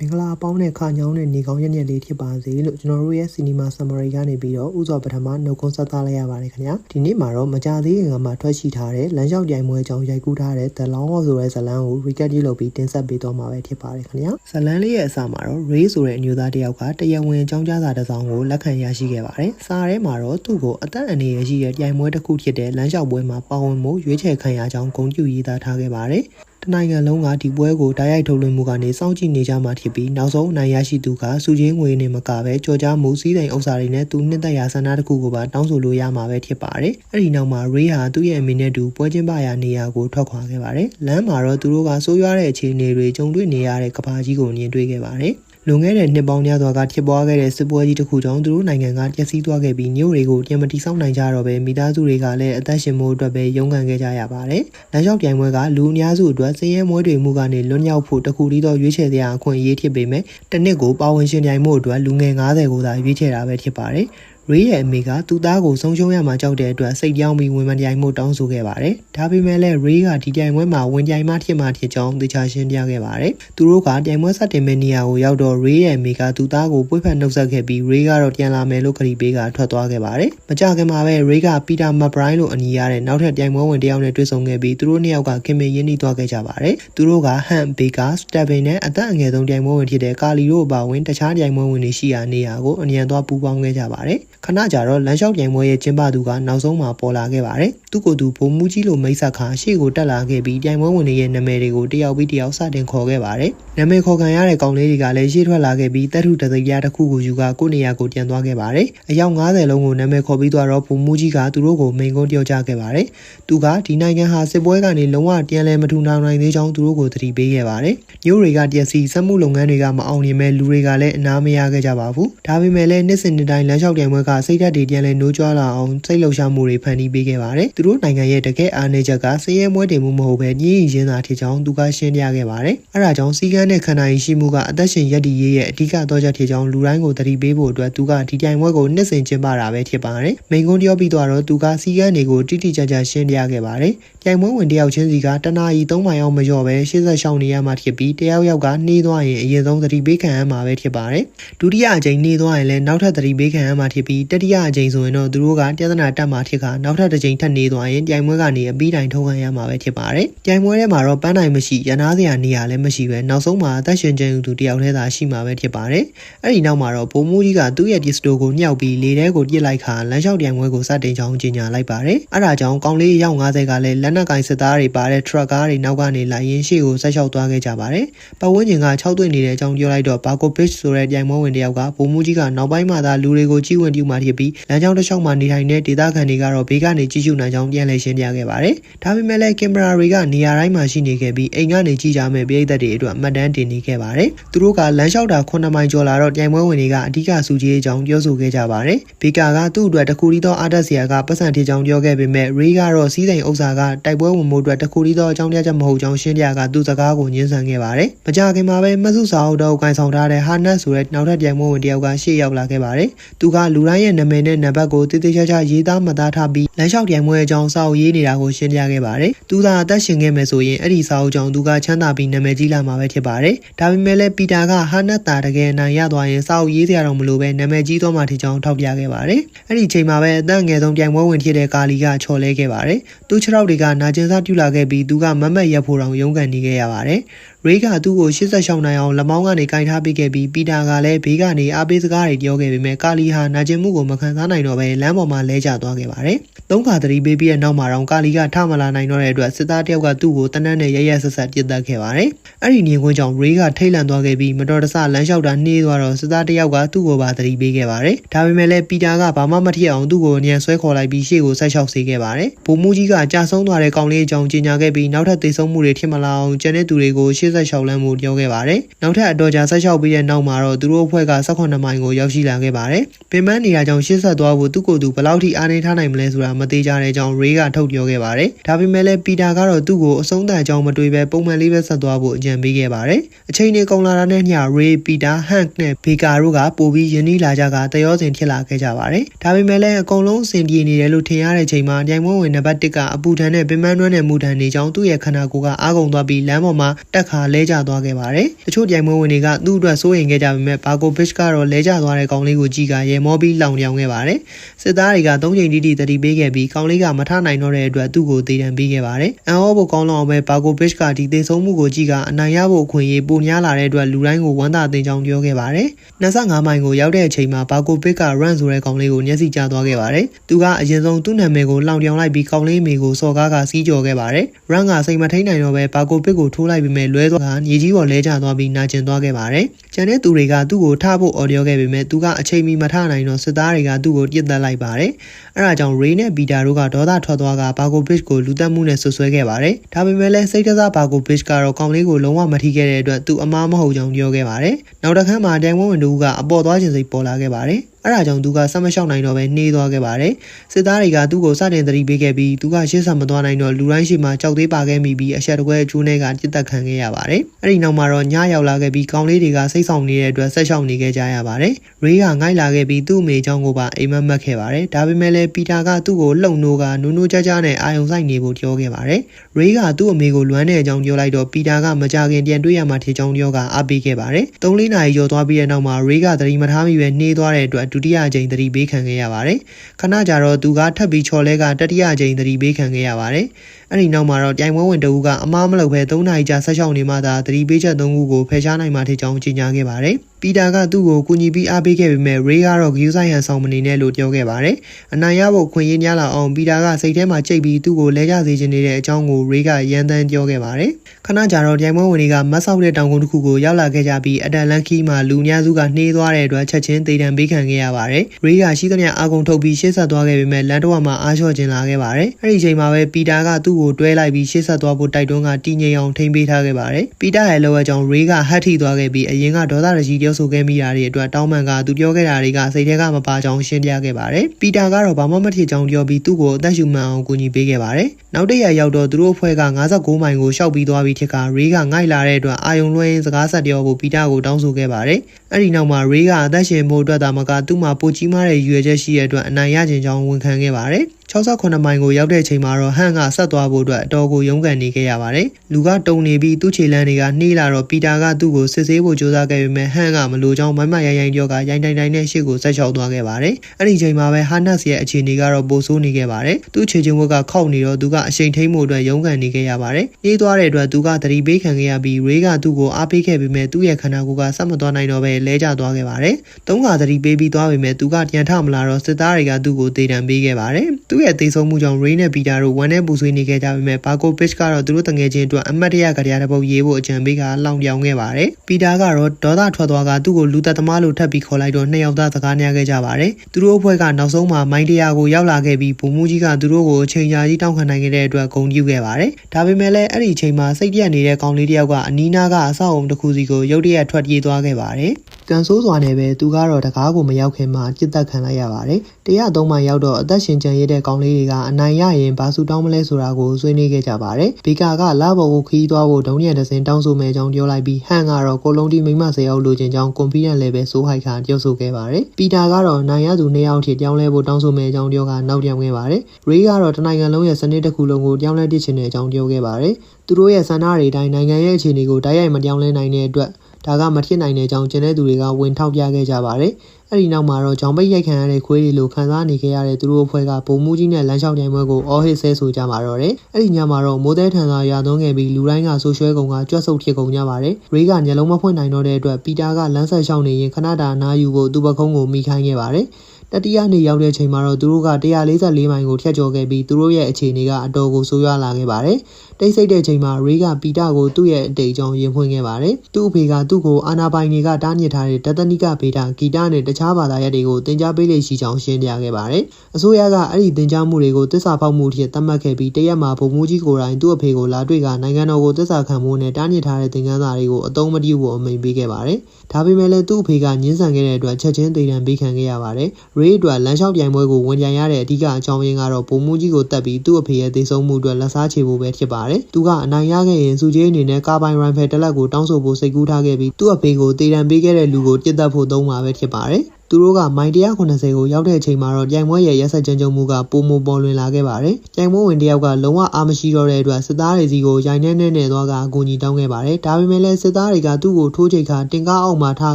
မင်္ဂလာပေါင်းတဲ့ခါညောင်းတဲ့နေကောင်းရက်ရက်လေးဖြစ်ပါစေလို့ကျွန်တော်တို့ရဲ့ Cinema Summary ကနေပြီးတော့ဥစွာပထမနှုတ်ခွန်းဆက်သလိုက်ရပါတယ်ခင်ဗျာဒီနေ့မှာတော့မကြသေးခင်ကမှထွက်ရှိထားတဲ့လမ်းလျှောက်ပြိုင်ပွဲအကြောင်းရိုက်ကူးထားတဲ့ The Long Walk ဆိုတဲ့ဇာတ်လမ်းကို recap ရေးလုပ်ပြီးတင်ဆက်ပေးတော့မှာပဲဖြစ်ပါတယ်ခင်ဗျာဇာတ်လမ်းလေးရဲ့အစမှာတော့ Ray ဆိုတဲ့အမျိုးသားတစ်ယောက်ကတရားဝင်အကြောင်းကြားစာတစ်စောင်ကိုလက်ခံရရှိခဲ့ပါတယ်စာထဲမှာတော့သူ့ကိုအသက်အန္တရာယ်ရှိတဲ့ပြိုင်ပွဲတစ်ခုဖြစ်တဲ့လမ်းလျှောက်ပွဲမှာပါဝင်မှုရွေးချယ်ခံရကြောင်းဂုဏ်ပြုရေးသားထားခဲ့ပါတယ် တနိုင်ငံလုံးကဒီပွဲကိုတိုက်ရိုက်ထုတ်လွှင့်မှုကနေစောင့်ကြည့်နေကြမှာဖြစ်ပြီးနောက်ဆုံးနိုင်ရရှိသူကစုချင်းငွေနဲ့မကပဲကြော်ကြားမှုစီးတဲ့ဥစ္စာတွေနဲ့သူနှစ်သက်ရာဆန္ဒတစ်ခုကိုပါတောင်းဆိုလို့ရမှာပဲဖြစ်ပါတယ်။အဲ့ဒီနောက်မှာ Ray ဟာသူ့ရဲ့အမေနဲ့တူပွဲချင်းပါရာနေရာကိုထွက်ခွာခဲ့ပါတယ်။လမ်းမှာတော့သူတို့ကဆိုးရွားတဲ့အခြေအနေတွေကြုံတွေ့နေရတဲ့ကဘာကြီးကိုမြင်တွေ့ခဲ့ပါတယ်။ လွန်ခဲ့တဲ့နှစ်ပေါင်းများစွာကဖြစ်ပွားခဲ့တဲ့စစ်ပွဲကြီးတစ်ခုကြောင့်သူတို့နိုင်ငံကပျက်စီးသွားခဲ့ပြီးမြို့တွေကိုပြန်မတိဆောက်နိုင်ကြတော့ပဲမိသားစုတွေကလည်းအသက်ရှင်မှုအတွက်ပဲရုန်းကန်ခဲ့ကြရပါတယ်။လမ်းလျှောက်ပြိုင်ပွဲကလူအများစုအတွက်စည်ရဲမွေးတွေမှုကနေလွတ်မြောက်ဖို့တခုတည်းသောရွေးချယ်စရာအခွင့်အရေးဖြစ်ပေမဲ့တစ်နှစ်ကိုပါဝင်ရှင်ပြိုင်မှုအတွက်လူငယ်90ကိုသာရွေးချယ်တာပဲဖြစ်ပါတယ်။ ရေးရဲ့အမေကသူ့သားကိုဆုံးရှုံးရမှာကြောက်တဲ့အတွက်စိတ်ပြောင်းပြီးဝင်မပြိုင်မှုတောင်းဆိုခဲ့ပါတယ်။ဒါပေမဲ့လည်းရေးကဒီပြိုင်ပွဲမှာဝင်ပြိုင်မှဖြစ်မှဖြစ်ကြောင်းသိချရှင်းပြခဲ့ပါတယ်။သူတို့ကပြိုင်ပွဲစတင်မဲ့နေရာကိုရောက်တော့ရေးရဲ့အမေကသူ့သားကိုပွေ့ဖက်နှုတ်ဆက်ခဲ့ပြီးရေးကတော့ပြန်လာမယ်လို့ခရီးပေးကထွက်သွားခဲ့ပါတယ်။မကြခင်မှာပဲရေးကပီတာမက်ဘရိုင်းလို့အမည်ရတဲ့နောက်ထပ်ပြိုင်ပွဲဝင်တယောက်နဲ့တွေ့ဆုံခဲ့ပြီးသူတို့နှစ်ယောက်ကခင်မင်ရင်းနှီးသွားခဲ့ကြပါတယ်။သူတို့ကဟန်ဘေကာစတက်ဗင်နဲ့အသက်အငယ်ဆုံးပြိုင်ပွဲဝင်ဖြစ်တဲ့ကာလီတို့အပါအဝင်တခြားပြိုင်ပွဲဝင်တွေရှိရာနေရာကိုအမြန်သွားပူးပေါင်းခဲ့ကြပါတယ်။ ခဏကြာတော့လမ်းလျှောက်ပြိုင်ပွဲရဲ့ကျင်းပသူကနောက်ဆုံးမှာပေါ်လာခဲ့ပါတယ်။သူ့ကိုယ်သူဘုံမူကြီးလိုမိတ်ဆက်ခါရှေ့ကိုတက်လာခဲ့ပြီးပြိုင်ပွဲဝင်တွေရဲ့နာမည်တွေကိုတယောက်ပြီးတယောက်စတင်ခေါ်ခဲ့ပါတယ်။နာမည်ခေါ်ခံရတဲ့ကောင်လေးတွေကလည်းရှေ့ထွက်လာခဲ့ပြီးတက်ထုတသိပြားတစ်ခုကိုယူကကိုယ့်နေရာကိုပြန်သွားခဲ့ပါတယ်။အယောက်90လုံးကိုနာမည်ခေါ်ပြီးသွားတော့ဘုံမူကြီးကသူတို့ကိုမိန်ကုန်းပြောကြားခဲ့ပါတယ်။သူကဒီနိုင်ငံဟာစစ်ပွဲကနေလုံးဝပြန်လည်မထူထောင်နိုင်သေးကြောင်းသူတို့ကိုသတိပေးခဲ့ပါတယ်။မြို့တွေကတည်စီစက်မှုလုပ်ငန်းတွေကမအောင်မြင်မဲ့လူတွေကလည်းအနားမရခဲ့ကြပါဘူး။ဒါပေမဲ့လည်းနှစ်စဉ်နှစ်တိုင်းလမ်းလျှောက်ပြိုင်ပွဲကစိတ်ဓာတ်တွေပြန်လည်နှိုးကြွလာအောင်စိတ်လှုပ်ရှားမှုတွေဖန်တီးပေးခဲ့ပါတယ်။သူတို့နိုင်ငံရဲ့တကယ်အားနည်းချက်ကစည်ရဲမွဲတင်မှုမဟုတ်ဘဲညည်ရင်းသာဖြစ်ကြောင်းသူကရှင်းပြခဲ့ပါတယ်။အဲဒါကြောင့်စီကန်းနဲ့ခန္ဓာရည်ရှိမှုကအသက်ရှင်ရည်တည်ရေးရဲ့အဓိကတော့ချက်ဖြစ်ကြောင်းလူတိုင်းကိုသတိပေးဖို့အတွက်သူကဒီပြိုင်ပွဲကိုနှစ်စဉ်ကျင်းပတာပဲဖြစ်ပါတယ်။မိန်ကွန်းပြောပြီးတော့သူကစီကန်းတွေကိုတိတိကျကျရှင်းပြခဲ့ပါတယ်။ပြိုင်ပွဲဝင်တယောက်ချင်းစီကတနာရီ3မိုင်အောင်မလျော့ပဲ80ရှောင်းနေရမှာဖြစ်ပြီးတယောက်ယောက်ကနှေးသွားရင်အရင်ဆုံးသတိပေးခံရမှာပဲဖြစ်ပါတယ်။ဒုတိယအကြိမ်နှေးသွားရင်လည်းနောက်ထပ်သတိပေးခံရမှာဖြစ်ပြီးတတိယအကြိမ်ဆိုရင်တော့သူတို့ကပြဿနာတက်မှာဖြစ်ကနောက်ထပ်တစ်ကြိမ်ထပ်နေသွားရင်ပြိုင်ပွဲကနေအပြီးတိုင်ထုတ်ခံရမှာပဲဖြစ်ပါတယ်။ပြိုင်ပွဲထဲမှာတော့ပန်းနိုင်မရှိရနာစရာနေရာလည်းမရှိပဲနောက်ဆုံးမှာအသက်ရှင်ကျန်သူတယောက်ထဲသာရှိမှာပဲဖြစ်ပါတယ်။အဲ့ဒီနောက်မှာတော့ဘိုးမူကြီးကသူ့ရဲ့ဒီစတိုကိုညှောက်ပြီးလေထဲကိုပြစ်လိုက်ခါလမ်းလျှောက်ပြိုင်ပွဲကိုစတင်ကြောင်းကြေညာလိုက်ပါတယ်။အဲ့ဒါကြောင့်ကောင်းလေးရောက်90ကလည်းလက်နက်ကင်စစ်သားတွေပါတဲ့ထရက်ကားတွေနောက်ကနေလာရင်ရှေ့ကိုဆက်လျှောက်သွားခဲ့ကြပါတယ်။ပတ်ဝန်းကျင်က6သွင်းနေတဲ့အကြောင်းပြောလိုက်တော့ဘာကိုဘစ်ဆိုတဲ့ပြိုင်ပွဲဝင်တယောက်ကဘိုးမူကြီးကနောက်ပိုင်းမှာသာလူတွေကိုကြီးဝင်ပြုမှဖြစ်ပြီးလမ်းကြောင်းတစ်လျှောက်မှာနေထိုင်တဲ့ဒေသခံတွေကတော့ဘေးကနေကြည့်ရှုနိုင်ကြောင်းပြန်လည်ရှင်းပြခဲ့ပါတယ်။ဒါပေမဲ့လည်းကင်မရာတွေကနေရာတိုင်းမှာရှိနေခဲ့ပြီးအိမ်ကနေကြည့်ကြမဲ့ပရိသတ်တွေအတွက်မှတ်တမ်းတင်နေခဲ့ပါတယ်။သူတို့ကလမ်းလျှောက်တာ9မိုင်ကျော်လာတော့ပြိုင်ပွဲဝင်တွေကအဓိကစူကြီးအကြောင်းပြောဆိုခဲ့ကြပါတယ်။ဘေကာကသူ့အတွက်တခုတည်းသောအားတက်စရာကပတ်စံထေချောင်းပြောခဲ့ပေမဲ့ရီကတော့စီးစိမ်ဥစ္စာကတိုက်ပွဲဝင်မှုအတွက်တခုတည်းသောအကြောင်းပြချက်မဟုတ်ကြောင်းရှင်းပြကသူ့စကားကိုညှင်းဆန်ခဲ့ပါတယ်။မကြခင်မှာပဲမဆုစာအုပ်တော့ကိုင်ဆောင်ထားတဲ့ဟာနတ်ဆိုတဲ့နောက်ထပ်ပြိုင်ပွဲဝင်တယောက်ကရှေ့ရောက်လာခဲ့ပါတယ်။သူကလူတိုင်းရဲ့နာမည်နဲ့နံပါတ်ကိုတိတိကျကျရေးသားမှတ်သားထားပြီးလမ်းလျှောက်ပြိုင်ပွဲအကြောင်းစာအုပ်ရေးနေတာကိုရှင်းပြခဲ့ပါတယ်။သူသာအသက်ရှင်ခဲ့မယ်ဆိုရင်အဲ့ဒီစာအုပ်ကြောင့်သူကချမ်းသာပြီးနာမည်ကြီးလာမှာပဲဖြစ်ပါတယ်။ဒါပေမဲ့လည်းပီတာကဟာနတ်တာတကယ်နိုင်ရသွားရင်စာအုပ်ရေးစရာတော့မလိုပဲနာမည်ကြီးသွားမှထီကြောင်းထောက်ပြခဲ့ပါတယ်။အဲ့ဒီချိန်မှာပဲအသက်ငယ်ဆုံးပြိုင်ပွဲဝင်ဖြစ်တဲ့ကာလီကချော်လဲခဲ့ပါတယ်။သူ့ခြေထောက်တွေကနာကျင်စားပြူလာခဲ့ပြီးသူကမမတ်ရက်ဖို့တောင်ရုန်းကန်နေခဲ့ရပါတယ်။ ရေကသူ့ကို86နိုင်အောင်လက်မောင်းကနေကင်ထားပေးခဲ့ပြီးပီတာကလည်းဘေးကနေအားပေးစကားတွေပြောခဲ့ပေမဲ့ကာလီဟာနာကျင်မှုကိုမခံစားနိုင်တော့ဘဲလမ်းပေါ်မှာလဲကျသွားခဲ့ပါတယ်။သုံးခါသတိပေးပြီးတဲ့နောက်မှာတော့ကာလီကထမလာနိုင်တော့တဲ့အတွက်စစ်သားတယောက်ကသူ့ကိုတနက်နဲ့ရရဆက်ဆက်ပြစ်တက်ခဲ့ပါတယ်။အဲ့ဒီနေခွင့်ကြောင့်ရေကထိတ်လန့်သွားခဲ့ပြီးမတော်တဆလမ်းလျှောက်တာနှေးသွားတော့စစ်သားတယောက်ကသူ့ကိုပါသတိပေးခဲ့ပါတယ်။ဒါပေမဲ့လည်းပီတာကဘာမှမထီအောင်သူ့ကိုအញ្ញံဆွဲခေါ်လိုက်ပြီးရှေ့ကိုဆက်လျှောက်စေခဲ့ပါတယ်။ဘိုးမူကြီးကကြာဆုံးသွားတဲ့ကောင်လေးအကြောင်းကြေညာခဲ့ပြီးနောက်ထပ်သေဆုံးမှုတွေဖြစ်မလာအောင်ကျန်တဲ့သူတွေကို86လမ်းမှုပြောခဲ့ပါတယ်။နောက်ထပ်အတော်ကြာဆက်လျှောက်ပြီးတဲ့နောက်မှာတော့သူတို့အဖွဲ့က18မိုင်ကိုရောက်ရှိလာခဲ့ပါတယ်။ပင်ပန်းနေရာကြောင့်ရှေ့ဆက်သွားဖို့သူ့ကိုယ်သူဘယ်လောက်ထိအားနေထားနိုင်မလဲဆိုတာမသေးကြတဲ့ကြောင်းရေကထုတ်ပြောခဲ့ပါတယ်။ဒါပေမဲ့လည်းပီတာကတော့သူ့ကိုအဆုံးသတ်အကြောင်းမတွေးပဲပုံမှန်လေးပဲဆက်သွားဖို့အကြံပေးခဲ့ပါတယ်။အချိန်တွေကုန်လာတာနဲ့ညရေပီတာဟန့်နဲ့ဘေကာတို့ကပိုပြီးယဉ်နီးလာကြကတရောစင်ဖြစ်လာခဲ့ကြပါတယ်။ဒါပေမဲ့လည်းအကုန်လုံးအဆင်ပြေနေတယ်လို့ထင်ရတဲ့ချိန်မှာပြိုင်ပွဲဝင်နံပါတ်1ကအပူထန်နဲ့ပင်ပန်းတွန်းတဲ့မူထန်နေကြောင်းသူ့ရဲ့ခန္ဓာကိုယ်ကအားကုန်သွားပြီးလမ်းပေါ်မှာတက်ခါလဲကျသွားခဲ့ပါတယ်တချို့ပြိုင်ပွဲဝင်တွေကသူ့အတွက်စိုးရိမ်ခဲ့ကြပေမဲ့ဘာကိုဘစ်ကတော့လဲကျသွားတဲ့ကောင်လေးကိုကြည့်ကရေမောပြီးလောင်ပြောင်ခဲ့ပါတယ်စစ်သားတွေက၃ချိန်တိတိတတိပေးခဲ့ပြီးကောင်လေးကမထနိုင်တော့တဲ့အတွက်သူ့ကိုတေးတံပေးခဲ့ပါတယ်အန်အောဖို့ကောင်းလောက်အောင်ပဲဘာကိုဘစ်ကဒီသေဆုံးမှုကိုကြည့်ကအနိုင်ရဖို့အခွင့်အရေးပိုများလာတဲ့အတွက်လူတိုင်းကိုဝမ်းသာတင်ကြောင်းပြောခဲ့ပါတယ်25မိုင်ကိုရောက်တဲ့အချိန်မှာဘာကိုဘစ်က run ဆိုတဲ့ကောင်လေးကိုမျက်စိကျသွားခဲ့ပါတယ်သူကအရင်ဆုံးသူ့နာမည်ကိုလောင်ပြောင်လိုက်ပြီးကောင်လေးမိကိုစော်ကားကစီးကြော်ခဲ့ပါတယ် run ကစိတ်မထိန်နိုင်တော့ပဲဘာကိုဘစ်ကိုထိုးလိုက်ပြီးမဲ့လွဲသွားကညီကြီးပေါ်လဲကျသွားပြီးနာကျင်သွားခဲ့ပါတယ် ကျန်တဲ့သူတွေကသူ့ကိုထဖို့အော်ပြောခဲ့ပေမဲ့သူကအချိန်မီမထနိုင်တော့စစ်သားတွေကသူ့ကိုပြစ်တက်လိုက်ပါတယ်အဲဒါကြောင့် Ray နဲ့ Peter တို့ကဒေါသထွက်သွားကဘာကိုဘစ်ကိုလူတက်မှုနဲ့ဆွဆွဲခဲ့ပါတယ်ဒါပေမဲ့လည်းစိတ်တစားဘာကိုဘစ်ကတော့ကောင်လေးကိုလုံးဝမထိခဲ့တဲ့အတွက်သူအမားမဟုတ်ကြောင်းပြောခဲ့ပါတယ်နောက်တစ်ခါမှတိုင်ဝမ်ဝင်တို့ကအပေါ်သွားခြင်းစိတ်ပေါ်လာခဲ့ပါတယ်အဲဒါကြောင့်သူကဆက်မလျှောက်နိုင်တော့ပဲနှေးသွားခဲ့ပါတယ်စစ်သားတွေကသူ့ကိုစတင်သတိပေးခဲ့ပြီးသူကရှေ့ဆက်မသွားနိုင်တော့လူတိုင်းရှိမှကြောက်သေးပါခဲ့မိပြီးအဆက်တကွဲကျိုးနဲ့ကပြစ်တက်ခံခဲ့ရပါတယ်အဲ့ဒီနောက်မှာတော့ညရောက်လာခဲ့ပြီးကောင်းလေးတွေကစိတ်ဆောင်နေတဲ့အတွက်ဆက်လျှောက်နေခဲ့ကြရပါတယ်ရေးကငိုက်လာခဲ့ပြီးသူ့အမေချောင်းကိုပါအိမ်မက်မက်ခဲ့ပါတယ်ဒါပေမဲ့လည်းပီတာကသူ့ကိုလှုံနိုးကနူးနူးကြကြနဲ့အာယုံဆိုင်နေဖို့ပြောခဲ့ပါတယ်ရေးကသူ့အမေကိုလွမ်းတဲ့အကြောင်းပြောလိုက်တော့ပီတာကမကြခင်ပြန်တွေ့ရမှထေချောင်းပြောကအားပေးခဲ့ပါတယ်၃-၄နာရီကျော်သွားပြီးတဲ့နောက်မှာရေးကသတိမထားမိပဲနှေးသွားတဲ့အတွက်ဒုတိယအကြိမ်သတိပေးခံခဲ့ရပါတယ်ခဏကြာတော့သူကထပ်ပြီးချော်လဲကတတိယအကြိမ်သတိပေးခံခဲ့ရပါတယ်အဲ့ဒီနောက်မှာတော့ပြိုင်ပွဲဝင်တအူးကအမားမလုပ်ဘဲ၃နာရီကြာဆက်ရှောက်နေမှသာသတိပေးချက်၃ခုကိုဖယ်ရှားနိုင်မှထေချောင်းကြီးညာခဲ့ပါတယ်ပီတာကသူ့ကိုကူညီပြီးအားပေးခဲ့ပေမဲ့ရေးကတော့ဂယူးဆိုင်ဟန်ဆောင်မနေနဲ့လို့ပြောခဲ့ပါတယ်။အနိုင်ရဖို့ခွင့်ရင်းများလာအောင်ပီတာကစိတ်ထဲမှာကြိတ်ပြီးသူ့ကိုလဲကျစေချင်နေတဲ့အကြောင်းကိုရေးကရန်တမ်းပြောခဲ့ပါတယ်။ ခဏကြာတော့ပြိုင်ပွဲဝင်တွေကမတ်ဆောက်တဲ့တောင်ကုန်းတစ်ခုကိုရောက်လာခဲ့ကြပြီးအတန်လန်ခီမှာလူများစုကနှေးသွားတဲ့အတွက်ချက်ချင်းတေတံပေးခံခဲ့ရပါတယ်။ရေးကရှိသမျှအာကုန်ထုတ်ပြီးရှေ့ဆက်သွားခဲ့ပေမဲ့လန်တော့မှာအားလျှော့ခြင်းလာခဲ့ပါတယ်။အဲ့ဒီချိန်မှာပဲပီတာကသူ့ကိုတွဲလိုက်ပြီးရှေ့ဆက်သွားဖို့တိုက်တွန်းကတည်ငြိမ်အောင်ထိန်းပေးထားခဲ့ပါတယ်။ပီတာရဲ့လောအကြောင်းရေးကဟတ်ထိသွားခဲ့ပြီးအရင်ကဒေါသရရှိပြောဆိုခဲ့မိတာတွေအတွက်တောင်းပန်ကသူပြောခဲ့တာတွေကစိတ်ထဲကမပါကြောင်းရှင်းပြခဲ့ပါတယ်။ပီတာကတော့ဘာမှမထစ်ကြောင်းပြောပြီးသူ့ကိုအသက်ရှူမှန်အောင်ကူညီပေးခဲ့ပါတယ်။နောက်တစ်ရက်ရောက်တော့သူတို့အဖွဲ့က59မိုင်ကိုရှောက်ပြီးသွားပြီးထက်ကရေးကငိုက်လာတဲ့အတွက်အာယုံလွှဲစကားဆက်ပြောဖို့ပီတာကိုတောင်းဆိုခဲ့ပါတယ်။အဲ့ဒီနောက်မှာရေးကအသက်ရှင်ဖို့အတွက်သာမကသူ့မှာပိုကြီးမားတဲ့ရည်ရွယ်ချက်ရှိတဲ့အတွက်အနိုင်ရခြင်းကြောင်းဝန်ခံခဲ့ပါတယ်။68မိုင်ကိုရောက်တဲ့အချိန်မှာတော့ဟန်ကဆက်သွားဖို့အတွက်အတော်ကိုရုန်းကန်နေခဲ့ရပါတယ်။လူကတုံနေပြီးသူ့ခြေလမ်းတွေကနှေးလာတော့ပီတာကသူ့ကိုစစ်ဆေးဖို့ကြိုးစားခဲ့ပေမဲ့ဟန်ကမလိုချောင်းမမရိုင်ရိုင်ပြောကရိုင်တိုင်တိုင်နဲ့ရှေ့ကိုဆက်လျှောက်သွားခဲ့ပါတယ်။အဲ့ဒီချိန်မှာပဲဟာနတ်ရဲ့အခြေအနေကတော့ပိုဆိုးနေခဲ့ပါတယ်။သူ့ခြေချင်းဝက်ကခောက်နေတော့သူကအချိန်ထိန်မှုအတွက်ရုန်းကန်နေခဲ့ရပါတယ်။နှေးသွားတဲ့အတွက်သူကသတိပေးခံခဲ့ရပြီးရေးကသူ့ကိုအားပေးခဲ့ပေမဲ့သူ့ရဲ့ခန္ဓာကိုယ်ကဆက်မသွားနိုင်တော့ပဲလဲကျသွားခဲ့ပါတယ်။သုံးခါသတိပေးပြီးသွားပေမဲ့သူကပြန်ထမလာတော့စစ်သားတွေကသူ့ကိုတေတံပေးခဲ့ပါတယ်။သူ့ရဲ့တေဆုံးမှုကြောင့် Ray နဲ့ Peter တို့ဝမ်းနဲ့ပူဆွေးနေခဲ့ကြပေမဲ့ Paco Pitch ကတော့သူတို့တငယ်ချင်းအတွက်အမတ်တရကြရတဲ့ပုတ်ရေးဖို့အကြံပေးကလောင်ပြောင်ခဲ့ပါတယ်။ Peter ကတော့ဒေါသထွက်သွားကသူ့ကိုလူသက်သမားလို့ထပ်ပြီးခေါ်လိုက်တော့နှစ်ယောက်သားစကားများခဲ့ကြပါတယ်။သူတို့အဖွဲ့ကနောက်ဆုံးမှာမိုင်းတရာကိုရောက်လာခဲ့ပြီးဘုံမူကြီးကသူတို့ကိုအချိန်ကြာကြီးတောင်းခံနိုင်ခဲ့တဲ့အတွက်ဂုဏ်ပြုခဲ့ပါတယ်။ဒါပေမဲ့လည်းအဲ့ဒီအချိန်မှာစိတ်ပြက်နေတဲ့ကောင်လေးတယောက်ကအနီးနားကအဆောက်အုံတစ်ခုစီကိုရုတ်တရက်ထွက်ပြေးသွားခဲ့ပါတယ်။ကန်ဆိုးစွာနဲ့ပဲသူကတော့တကားကိုမရောက်ခင်မှာကြစ်တက်ခံလိုက်ရပါတယ်။103မှရောက်တော့အသက်ရှင်ကျန်ရတဲ့ကောင်လေးတွေကအနိုင်ရရင်ဘာစုတောင်းမလဲဆိုတာကိုဆွေးနွေးခဲ့ကြပါတယ်။ဘီကာကလာဘော်ကိုခီးသွားဖို့ဒုံးရတစင်တောင်းဆိုမဲ့ကြောင်းပြောလိုက်ပြီးဟန်ကတော့ကိုလုံးတီမိမဆယ်ယောက်လိုချင်ကြောင်းကွန်ဖီဒန့်လည်းပဲစိုးဟိုက်ခါပြောဆိုခဲ့ပါတယ်။ပီတာကတော့နိုင်ရသူနှစ်ယောက်ထိပြောင်းလဲဖို့တောင်းဆိုမဲ့ကြောင်းပြောကနောက်ပြောင်းခဲ့ပါတယ်။ရေးကတော့တနိုင်ငံလုံးရဲ့စနစ်တစ်ခုလုံးကိုပြောင်းလဲတစ်ချင်တဲ့အကြောင်းပြောခဲ့ပါတယ်။သူတို့ရဲ့ဆန္ဒတွေတိုင်းနိုင်ငံရဲ့အခြေအနေကိုတိုက်ရိုက်မပြောင်းလဲနိုင်တဲ့အတွက် ဒါကမဖြစ်နိုင်တဲ့အကြောင်းကျန်တဲ့သူတွေကဝင်ထောက်ပြခဲ့ကြပါတယ်။အဲ့ဒီနောက်မှာတော့ဂျောင်ပိတ်ရိုက်ခံရတဲ့ခွေးတွေလိုခံစားနေခဲ့ရတဲ့သူတို့အဖွဲ့ကဗိုလ်မှူးကြီးနဲ့လမ်းလျှောက်တိုင်ပွဲကိုအော်ဟစ်ဆဲဆိုကြမှာတော့တယ်။အဲ့ဒီညမှာတော့မိုးသည်ထန်သာရွာသွန်းခဲ့ပြီးလူတိုင်းကဆိုးရွှဲကုန်ကကြွတ်ဆုပ်ဖြစ်ကုန်ကြပါတယ်။ရေးကညလုံးမဖွင့်နိုင်တော့တဲ့အတွက်ပီတာကလမ်းဆက်လျှောက်နေရင်ခဏတာနားယူဖို့သူ့ပကုံးကိုမိခိုင်းခဲ့ပါတယ်။ တတိယနေ့ရောက်တဲ့ချိန်မှာတော့သူတို့က144မိုင်ကိုဖျက်ကျော်ခဲ့ပြီးသူတို့ရဲ့အခြေအနေကအတော်ကိုဆိုးရွားလာခဲ့ပါတယ်။တိတ်ဆိတ်တဲ့ချိန်မှာရေးကပီတာကိုသူ့ရဲ့အတိတ်ကြောင့်ရင်ဖွင့်ခဲ့ပါတယ်။သူ့အဖေကသူ့ကိုအာနာပိုင်တွေကတားမြစ်ထားတဲ့ဒသနိကဗေဒဂီတနဲ့တခြားဘာသာရပ်တွေကိုသင်ကြားပေးလေရှိကြောင်းရှင်းပြခဲ့ပါတယ်။အစိုးရကအဲ့ဒီသင်ကြားမှုတွေကိုတစ္ဆာဖောက်မှုထိသတ်မှတ်ခဲ့ပြီးတရက်မှာဗိုလ်မှူးကြီးကိုယ်တိုင်သူ့အဖေကိုလာတွေ့ကနိုင်ငံတော်ကိုတစ္ဆာခံမှုနဲ့တားမြစ်ထားတဲ့သင်ခန်းစာတွေကိုအသုံးမပြုဖို့အမိန့်ပေးခဲ့ပါတယ်။ဒါပေမဲ့လည်းသူ့အဖေကညှင်းဆန်ခဲ့တဲ့အတွက်ချက်ချင်းသေဒဏ်ပေးခံခဲ့ရပါတယ်။ရေးအတွက်လမ်းလျှောက်ပြိုင်ပွဲကိုဝင်ပြိုင်ရတဲ့အဓိကအကြောင်းရင်းကတော့ဗိုလ်မှူးကြီးကိုတက်ပြီးသူ့အဖေရဲ့သေဆုံးမှုအတွက်လက်စားချေဖို့ပဲဖြစ်ပါတယ်။သူကအနိုင်ရခဲ့ရင်စုကြီးအနေနဲ့ကာပိုင်ရိုင်ဖယ်တလက်ကိုတောင်းဆိုဖို့စိတ်ကူးထားခဲ့ပြီးသူ့အဖေကိုတေတံပေးခဲ့တဲ့လူကိုတစ်သက်ဖို့သုံးမှာပဲဖြစ်ပါတယ်။ သူတို့ကမိုင်190ကိုရောက်တဲ့အချိန်မှာတော့ပြိုင်ပွဲရဲ့ရက်ဆက်ကြမ်းကြုတ်မှုကပုံမပေါ်လွင်လာခဲ့ပါတယ်။ပြိုင်ပွဲဝင်တယောက်ကလုံးဝအားမရှိတော့တဲ့အတွက်စစ်သားတွေစီကိုရိုင်းနှဲနှဲနဲ့သွားကအကူအညီတောင်းခဲ့ပါတယ်။ဒါပေမဲ့လည်းစစ်သားတွေကသူ့ကိုထိုးချိတ်ခါတင်ကားအောက်မှာထား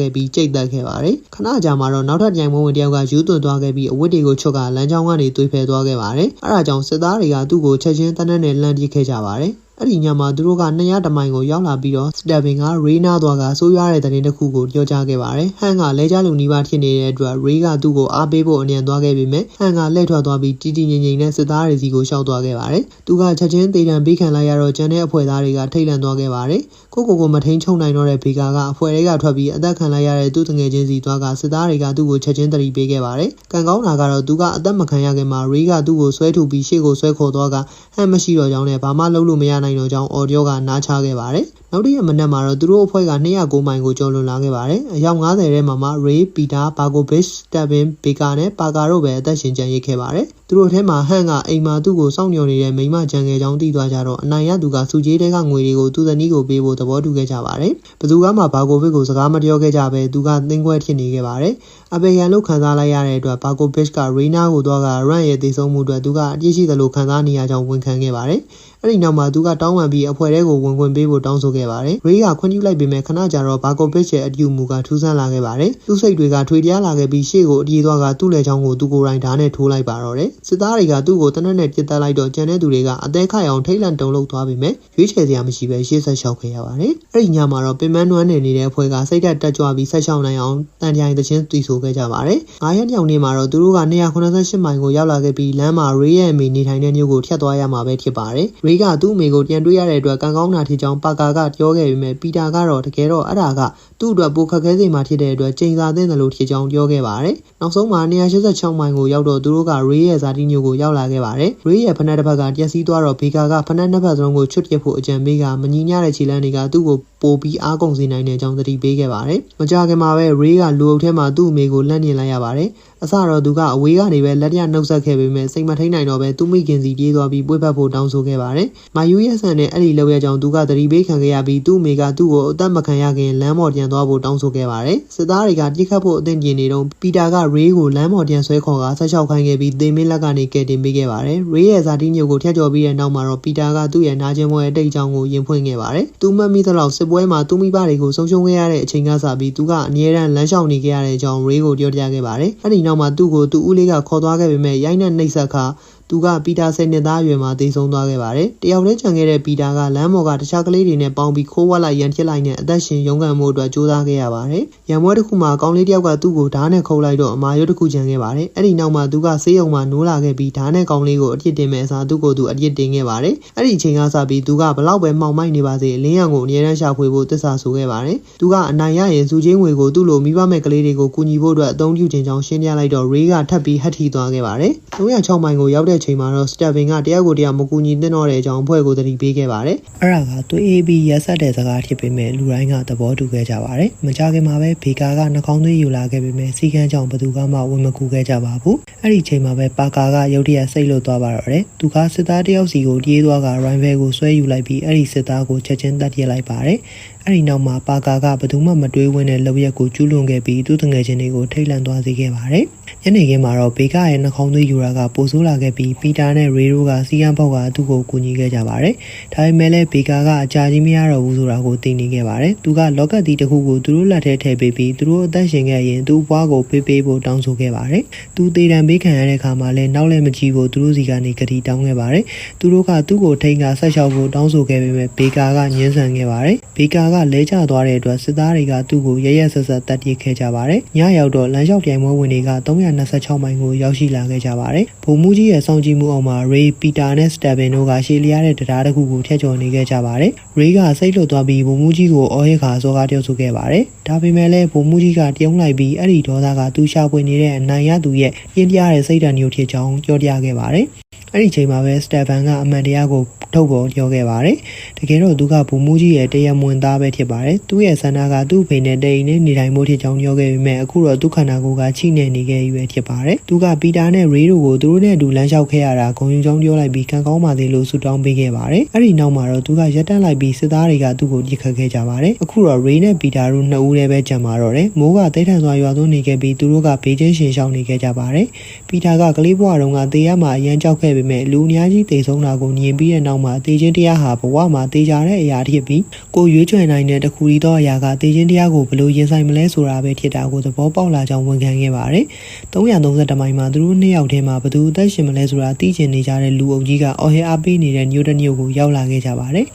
ခဲ့ပြီးကြိတ်တက်ခဲ့ပါတယ်။ခဏကြာမှတော့နောက်ထပ်ပြိုင်ပွဲဝင်တယောက်ကယူသွန်သွားခဲ့ပြီးအဝတ်တွေကိုချွတ်ကလမ်းကြောင်းကနေသွေးဖယ်သွားခဲ့ပါတယ်။အဲဒါကြောင့်စစ်သားတွေကသူ့ကိုချက်ချင်းတနက်နဲ့လှမ်းပစ်ခဲ့ကြပါတယ်။ အဲ့ဒီညမှာသူတို့က200တမိုင်ကိုရောက်လာပြီးတော့စတက်ပင်ကရေနာသွားကဆိုးရွားတဲ့တဲ့တစ်ခုကိုပြောကြားခဲ့ပါတယ်။ဟန်ကလဲကြလူနီးပါးဖြစ်နေတဲ့အတွက်ရေကသူ့ကိုအားပေးဖို့အမြန်သွားခဲ့ပေမဲ့ဟန်ကလှည့်ထွက်သွားပြီးတီတီငိမ့်ငိမ့်နဲ့စစ်သားတွေစီကိုရှောက်သွားခဲ့ပါတယ်။သူကချက်ချင်းတေတံပေးခံလိုက်ရတော့ကျန်တဲ့အဖွဲ့သားတွေကထိတ်လန့်သွားခဲ့ပါတယ်။ကိုကိုကိုမထိန်ချုံနိုင်တော့တဲ့ဘေကာကအဖွဲ့တွေကထွက်ပြီးအသက်ခံလိုက်ရတဲ့သူ့တငယ်ချင်းစီသွားကစစ်သားတွေကသူ့ကိုချက်ချင်းတတိပေးခဲ့ပါတယ်။ကံကောင်းတာကတော့သူကအသက်မခံရခင်မှာရေကသူ့ကိုဆွဲထုတ်ပြီးရှေ့ကိုဆွဲခေါ်သွားကဟန်မရှိတော့ကြောင်းနဲ့ဘာမှလုပ်လို့မရနိုင်တော့ကြောင်းအော်ဒီယိုကနားချခဲ့ပါတယ်။ နောက်တစ်ရက်မနက်မှာတော့သူတို့အဖွဲ့က209မိုင်ကိုကျော်လွန်လာခဲ့ပါတယ်။အယောက်90ထဲမှာမှ Ray, Peter, Bagovic, Stephen, Baker နဲ့ Parker တို့ပဲအသက်ရှင်ကျန်ရစ်ခဲ့ပါတယ်။သူတို့ထဲမှာဟန်ကအိမ်မှာသူ့ကိုစောင့်မျှော်နေတဲ့မိမဂျန်ငယ်ချောင်းတီးသွားကြတော့အနိုင်ရသူကစူကြီးတဲကငွေတွေကိုသူ့ဇနီးကိုပေးဖို့သဘောတူခဲ့ကြပါတယ်။ဘသူကမှ Bagovic ကိုစကားမပြောခဲ့ကြပဲသူကသင်းခွဲဖြစ်နေခဲ့ပါတယ်။အပေရန်လို့ခံစားလိုက်ရတဲ့အတွက် Bagovic က Reina ကိုတော့က Run ရဲ့တည်ဆုံးမှုအတွက်သူကအပြည့်ရှိသလိုခံစားနေရကြောင်းဝန်ခံခဲ့ပါတယ်။အဲ့ဒီနောက်မှာသူကတောင်းပန်ပြီးအဖွဲ့ထဲကိုဝင်ခွင့်ပေးဖို့တောင်းဆိုခဲ့ပါတယ်။ရေကခွင့်ပြုလိုက်ပေမဲ့ခဏကြာတော့ဘာကိုပစ်ရဲ့အတူမူကထူးဆန်းလာခဲ့ပါတယ်။သူ့စိတ်တွေကထွေတရားလာခဲ့ပြီးရှေ့ကိုအပြေးသွားကသူ့လက်ချောင်းကိုသူကိုယ်တိုင်ဓာတ်နဲ့ထိုးလိုက်ပါတော့တယ်။စစ်သားတွေကသူ့ကိုတနက်နဲ့ပြစ်တက်လိုက်တော့ကျန်တဲ့သူတွေကအသေးခိုက်အောင်ထိတ်လန့်တုန်လှုပ်သွားပေမဲ့ရွေးချယ်စရာမရှိပဲရှေ့ဆက်လျှောက်ခဲ့ရပါတယ်။အဲ့ဒီညမှာတော့ပင်မနွမ်းနေနေတဲ့အဖွဲ့ကစိတ်တက်တက်ကြွပြီးဆက်လျှောက်နိုင်အောင်တန်ကြိုင်သချင်းတီဆိုခဲ့ကြပါတယ်။ငါးရက်ညောင်နေ့မှာတော့သူတို့က288မိုင်ကိုရောက်လာခဲ့ပြီးလမ်းမှာရေရဲ့အမေနေထိုင်တဲ့မြို့ကိုထျက်သွားရမှာပဲဖြစ်ပါတယ်။ရေကသူ့အမေကိုပြန်တွေ့ရတဲ့အတွက်ကံကောင်းတာဖြစ်ကြောင်းပါကာကပြောခဲ့ပေမဲ့ပီတာကတော့တကယ်တော့အဲ့ဒါကသူ့အတွက်ပိုခက်ခဲစေမှာဖြစ်တဲ့အတွက်ချိန်စာသင့်တယ်လို့ဖြစ်ကြောင်းပြောခဲ့ပါတယ်။နောက်ဆုံးမှာ186မိုင်ကိုရောက်တော့သူတို့ကရေရဲ့ဇာတိညိုကိုရောက်လာခဲ့ပါတယ်။ရေရဲ့ဖနက်တစ်ဖက်ကတျက်စီးသွားတော့ဘေကာကဖနက်နှစ်ဖက်စလုံးကိုချွတ်ပစ်ဖို့အကြံပေးကမညီညတဲ့ခြေလမ်းတွေကသူ့ကိုပိုပြီးအားကုန်စေနိုင်တဲ့အကြောင်းသတိပေးခဲ့ပါတယ်။မကြခင်မှာပဲရေကလူအုပ်ထဲမှာသူ့အမေကိုလက်ညှင်လိုက်ရပါတယ်။အစတော့သူကအဝေးကနေပဲလက်ရနှုတ်ဆက်ခဲ့ပေမဲ့စိတ်မထိန်နိုင်တော့ပဲသူ့မိခင်စီပြေးသွားပြီးပွေ့ဖက်ဖို့တောင်းဆိုခဲ့ပါတယ်။မာယူရဲ့ဆန်နဲ့အဲ့ဒီလောက်ရကြောင်သူကသတိပေးခံခဲ့ရပြီးသူ့မိကသူ့ကိုအသက်မခံရခင်လမ်းမော်ပြန်သွားဖို့တောင်းဆိုခဲ့ပါတယ်။စစ်သားတွေကပြစ်ခတ်ဖို့အသင့်ပြင်နေတော့ပီတာကရေးကိုလမ်းမော်ပြန်ဆွဲခေါ်ကဆက်လျှောက်ခိုင်းခဲ့ပြီးသေမင်းလက်ကနေကယ်တင်ပေးခဲ့ပါတယ်။ရေးရဲ့ဇာတိညိုကိုထျက်ကျော်ပြီးတဲ့နောက်မှာတော့ပီတာကသူ့ရဲ့နာကျင်ပွဲအတိတ်အကြောင်းကိုရင်ဖွင့်ခဲ့ပါတယ်။သူမှတ်မိသလောက်စစ်ပွဲမှာသူ့မိဘတွေကိုဆုံးရှုံးခဲ့ရတဲ့အချိန်ကစပြီးသူကအမြဲတမ်းလမ်းလျှောက်နေခဲ့ရတဲ့အကြောင်းရေးကိုပြောပြခဲ့ပါတယ်။အဲ့ဒီနောက်မှာသူ့ကိုသူ့ဦးလေးကခေါ်သွားခဲ့ပေမဲ့ရိုက်နှက်နှိပ်စက်ခါ သူကပီတာဆယ်နှစ်သားအရွယ်မှာတိတ်ဆုံးသွားခဲ့ပါတယ်။တယောက်တည်းကြံခဲ့တဲ့ပီတာကလမ်းပေါ်ကတခြားကလေးတွေနဲ့ပေါင်းပြီးခိုးဝှက်လိုက်ရန်ဖြစ်လိုက်နဲ့အသက်ရှင်ရုန်းကန်မှုအတွက်ကြိုးစားခဲ့ရပါတယ်။ရံပွဲတစ်ခုမှာကောင်းလေးတယောက်ကသူ့ကိုဓာတ်နဲ့ခုတ်လိုက်တော့အမာရွတ်တစ်ခုကြံခဲ့ပါတယ်။အဲ့ဒီနောက်မှာသူကဆေးရုံမှာနိုးလာခဲ့ပြီးဓာတ်နဲ့ကောင်းလေးကိုအပြစ်တင်မဲ့အစားသူ့ကိုသူအပြစ်တင်ခဲ့ပါတယ်။အဲ့ဒီအချိန်ကစပြီးသူကဘလောက်ပဲမှောင်မိုက်နေပါစေအလင်းရံကိုအမြဲတမ်းရှာဖွေဖို့တစ္ဆာဆိုခဲ့ပါတယ်။သူကအနိုင်ရရင်စုချင်းငွေကိုသူ့လိုမိဘမဲ့ကလေးတွေကိုကူညီဖို့အတွက်အသုံးပြုခြင်းကြောင့်ရှင်းပြလိုက်တော့ရေးကထပ်ပြီးဟတ်ထီသွားခဲ့ပါတယ်။306မိုင်ကိုရောက်တဲ့ချိန်မှာတော့ step ပင်ကတယောက်ကိုတယောက်မကူညီသင့်တော့တဲ့အကြောင်းအဖွဲ့ကိုသတိပေးခဲ့ပါတယ်။အဲ့ဒါကသွေးအေးပြီးရက်ဆက်တဲ့စကားဖြစ်ပေမဲ့လူတိုင်းကသဘောတူခဲ့ကြပါတယ်။မကြခင်မှာပဲဘေကာကနှာခေါင်းသွေးယူလာခဲ့ပေမဲ့စီကန်းကြောင့်ဘသူကမှဝင်မကူခဲ့ကြပါဘူး။အဲ့ဒီချိန်မှာပဲပါကာကရုတ်တရက်စိတ်လွတ်သွားပါတော့တယ်။သူကစစ်သားတယောက်စီကိုပြေးသွားကရိုင်းဘဲကိုဆွဲယူလိုက်ပြီးအဲ့ဒီစစ်သားကိုချက်ချင်းတတ်ပြစ်လိုက်ပါတယ်။ အဲ့ဒီနောက်မှာပါကာကဘယ်သူမှမတွေးဝင်းတဲ့လောက်ရက်ကိုကျူးလွန်ခဲ့ပြီးသူ့တငယ်ချင်းတွေကိုထိတ်လန့်သွားစေခဲ့ပါတယ်။ညနေခင်းမှာတော့ဘေကရဲ့နှာခေါင်းသွေးယူတာကပိုဆိုးလာခဲ့ပြီးပီတာနဲ့ရေရိုကစီယန်ဘောက်ကသူ့ကိုကူညီခဲ့ကြပါတယ်။ဒါပေမဲ့လည်းဘေကာကအကြာကြီးမရတော့ဘူးဆိုတာကိုသိနေခဲ့ပါတယ်။သူကလော့ကတ်တီတစ်ခုကိုသူတို့လက်ထဲထည့်ပေးပြီးသူတို့အသက်ရှင်ခဲ့ရင်သူ့ဘွားကိုပေးပေးဖို့တောင်းဆိုခဲ့ပါတယ်။သူတေတံပေးခံရတဲ့အခါမှာလည်းနောက်လည်းမကြည့်ဖို့သူတို့စီကနေကတိတောင်းခဲ့ပါတယ်။သူတို့ကသူ့ကိုထိန်ကဆက်လျှောက်ဖို့တောင်းဆိုခဲ့ပေမဲ့ဘေကာကညှင်းဆန်ခဲ့ပါတယ်။ဘေကာကလဲကျသွားတဲ့အတွက်စစ်သားတွေကသူ့ကိုရရက်ဆက်ဆက်တပ်ပစ်ခဲ့ကြပါတယ်။ညရောက်တော့လမ်းလျှောက်ပြိုင်ပွဲဝင်တွေက326မိုင်ကိုရောက်ရှိလာခဲ့ကြပါတယ်။ဗိုလ်မှူးကြီးရဲ့စောင့်ကြည့်မှုအောက်မှာ Ray, Peter နဲ့ Steven တို့ကရှေ့လျားတဲ့တရားတစ်ခုကိုထည့်ကျော်နေခဲ့ကြပါတယ်။ Ray ကစိတ်လွတ်သွားပြီးဗိုလ်မှူးကြီးကိုအော်ဟစ်ခါစောကားပြောဆိုခဲ့ပါတယ်။ဒါပေမဲ့လည်းဗိုလ်မှူးကြီးကတယုံလိုက်ပြီးအဲ့ဒီဒေါသကသူရှာဖွေနေတဲ့အနိုင်ရသူရဲ့ပြင်းပြတဲ့စိတ်ဓာတ်မျိုးဖြစ်ကြောင်းကြော်ပြခဲ့ပါတယ်။ အဲ့ဒီချိန်မှာပဲစတက်ဖန်ကအမှန်တရားကိုထုတ်ပေါ်ပြောခဲ့ပါတယ်တကယ်တော့သူကဘူမူကြီးရဲ့တရားမဝင်သားပဲဖြစ်ပါတယ်သူ့ရဲ့ဆန္ဒကသူ့ဖေနဲ့တိန်နဲ့နေထိုင်မှုဖြစ်ကြောင်းပြောခဲ့ပေမဲ့အခုတော့သူ့ခန္ဓာကိုယ်ကချိနေနေခဲ့ရွယ်ဖြစ်ပါတယ်သူကပီတာနဲ့ရေးတို့ကိုသူတို့နဲ့အတူလမ်းလျှောက်ခဲ့ရတာဂုံယူကြောင်းပြောလိုက်ပြီးကံကောင်းပါသေးလို့ဆုတောင်းပေးခဲ့ပါတယ်အဲ့ဒီနောက်မှာတော့သူကရက်တက်လိုက်ပြီးစစ်သားတွေကသူ့ကိုပြစ်ခတ်ခဲ့ကြပါတယ်အခုတော့ရေးနဲ့ပီတာတို့နှစ်ဦးတည်းပဲကြံပါတော့တယ်မိုးကတိတ်ထန်စွာရွာသွန်းနေခဲ့ပြီးသူတို့ကဘေးချင်းရှင်ရှောင်နေခဲ့ကြပါတယ်ပီတာကကလေးဘဝတုန်းကတေးရမှာအရန်ကြောက်ခဲ့ပေမဲ့လူအများကြီးတေဆုံးတာကိုမြင်ပြီးတဲ့နောက်မှာတေးချင်းတရားဟာဘဝမှာတေးကြတဲ့အရာဖြစ်ပြီးကိုရွေးချယ်နိုင်တဲ့တခုရီသောအရာကတေးချင်းတရားကိုဘယ်လိုရင်ဆိုင်မလဲဆိုတာပဲဖြစ်တာကိုသဘောပေါက်လာကြောင်းဝန်ခံခဲ့ပါတယ်332မိုင်မှာသူတို့နှစ်ယောက်ထဲမှာဘယ်သူအသက်ရှင်မလဲဆိုတာသိချင်နေကြတဲ့လူအုပ်ကြီးကအော်ဟဲအားပေးနေတဲ့ညိုတညိုကိုရောက်လာခဲ့ကြပါတယ်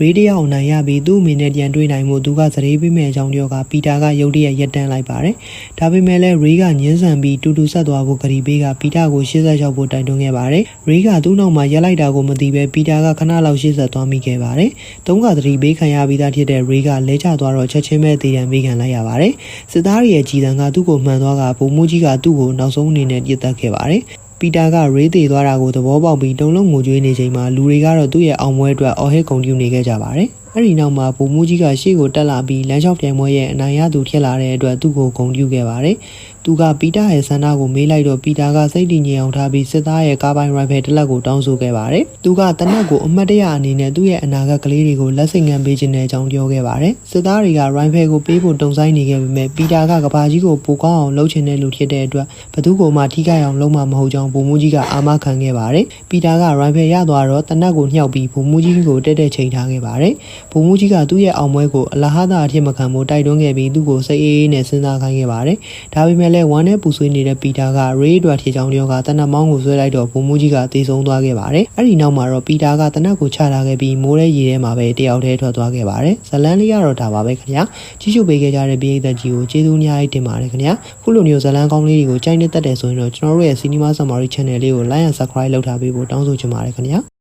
ရေဒီယိုအောင်နိုင်ရပြီးသူ့အမိနဲ့ပြန်တွေ့နိုင်မှုသူကသတိပေးမဲ့အကြောင်းပြောကပီတာကရုတ်တရက်ရက်တန်းလိုက်ပါတယ်ဒါပေမဲ့လည်းရေးကညှင်းဆန်ပြီးတူတူဆက်သွားဖို့ကြရီပေးကပီတာကို86ဖို့တိုက်တွန်းခဲ့ပါတယ်ရေးကသူ့နောက်မှာရက်လိုက်တာကိုမသိပဲပီတာကခဏလောက်ရှေ့ဆက်သွားမိခဲ့ပါတယ်သုံးကသတိပေးခံရပြီးသားဖြစ်တဲ့ရေးကလဲကျသွားတော့ချက်ချင်းပဲတည်တံပေးခံလိုက်ရပါတယ်စစ်သားရဲ့ကြီးတန်းကသူ့ကိုမှန်သွားကဗိုလ်မှူးကြီးကသူ့ကိုနောက်ဆုံးအနေနဲ့ပြစ်တက်ခဲ့ပါတယ်ပီတာကရေးသေးသွားတာကိုသဘောပေါက်ပြီးတုံလုံးငိုကြွေးနေချိန်မှာလူတွေကတော့သူ့ရဲ့အောင်ပွဲအတွက်အော်ဟစ်ဂုဏ်ပြုနေခဲ့ကြပါတယ်အဲ့ဒီနောက်မှာဗိုလ်မှူးကြီးကရှေ့ကိုတက်လာပြီးလမ်းလျှောက်ပြိုင်ပွဲရဲ့အနိုင်ရသူဖြစ်လာတဲ့အတွက်သူ့ကိုဂုဏ်ပြုခဲ့ပါတယ်။ သူကပီတာရဲ့ဆန္ဒကိုမေးလိုက်တော့ပီတာကစိတ်တည်ငြိမ်အောင်ထားပြီးစစ်သားရဲ့ကားပိုင်းရိုင်ဖယ်တစ်လက်ကိုတောင်းဆိုခဲ့ပါတယ်။သူကတနက်ကိုအမတ်တရအနေနဲ့သူ့ရဲ့အနာဂတ်ကလေးတွေကိုလက်ဆင့်ကမ်းပေးခြင်းတဲ့အကြောင်းပြောခဲ့ပါတယ်။စစ်သားတွေကရိုင်ဖယ်ကိုပေးဖို့တုံ့ဆိုင်းနေခဲ့ပေမဲ့ပီတာကကဘာကြီးကိုပိုကောင်းအောင်လုပ်ချင်တဲ့လူဖြစ်တဲ့အတွက်ဘသူ့ကိုမှထိခိုက်အောင်လုပ်မှာမဟုတ်ကြောင်းဗိုလ်မှူးကြီးကအာမခံခဲ့ပါတယ်။ပီတာကရိုင်ဖယ်ရသွားတော့တနက်ကိုညှောက်ပြီးဗိုလ်မှူးကြီးကိုတက်တက်ချိန်ထားခဲ့ပါတယ်။ဗိုလ်မှူးကြီးကသူ့ရဲ့အောင်ပွဲကိုအလဟဒါအဖြစ်မခံဖို့တိုက်တွန်းခဲ့ပြီးသူ့ကိုစိတ်အေးအေးနဲ့စဉ်းစားခိုင်းခဲ့ပါတယ်။ဒါပေမဲ့လည်းဝမ်းနဲ့ပူဆွေးနေတဲ့ပီတာကရေးအတွက်ထေချောင်းတယောက်ကတနက်မောင်းကိုဆွဲလိုက်တော့ဘုံမူကြီးကတေဆုံးသွားခဲ့ပါတယ်။အဲ့ဒီနောက်မှာတော့ပီတာကတနက်ကိုချလာခဲ့ပြီးမိုးရဲရေထဲမှာပဲတယောက်တည်းထွက်သွားခဲ့ပါတယ်။ဇလန်းလေးကတော့ဒါပါပဲခင်ဗျာ။ကြီးစုပေးခဲ့ကြတဲ့ပြည်သက်ကြီးကိုကျေးဇူးအများကြီးတင်ပါတယ်ခင်ဗျာ။ခုလိုမျိုးဇလန်းကောင်းလေးတွေကိုကြိုက်နေတတ်တယ်ဆိုရင်တော့ကျွန်တော်တို့ရဲ့ Cinema Summary Channel လေးကို Like and Subscribe လုပ်ထားပေးဖို့တောင်းဆိုချင်ပါတယ်ခင်ဗျာ။